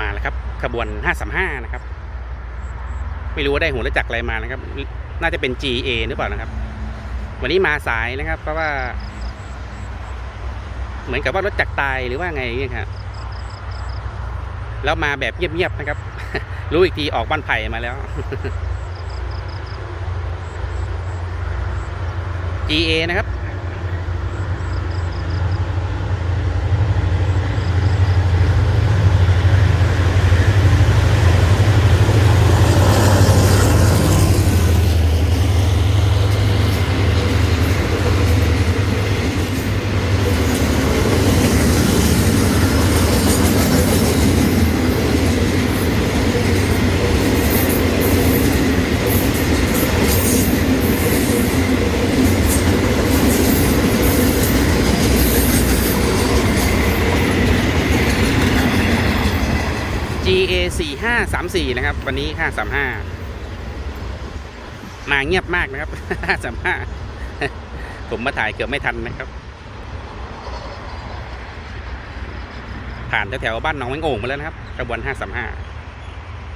มาแล้วครับ ขบวน 535 นะครับ ไม่รู้ว่าได้หัวรถจักรอะไรมานะครับ น่าจะเป็น GA หรือเปล่านะครับ วันนี้มาสายนะครับ เพราะว่า เหมือนกับว่ารถจักรตายหรือว่าไงเนี่ยครับแล้วมาแบบเงียบๆนะครับ รู้อีกทีออกบ้านไผ่มาแล้ว GA นะครับ GA 4 5 3 4นะครับ วันนี้ 535 มาเงียบมากนะครับ 535 ผมมาถ่ายเกือบไม่ทันนะครับ ผ่านแถวๆบ้านหนองแมงโอ่งมาแล้วนะครับกระบวน 535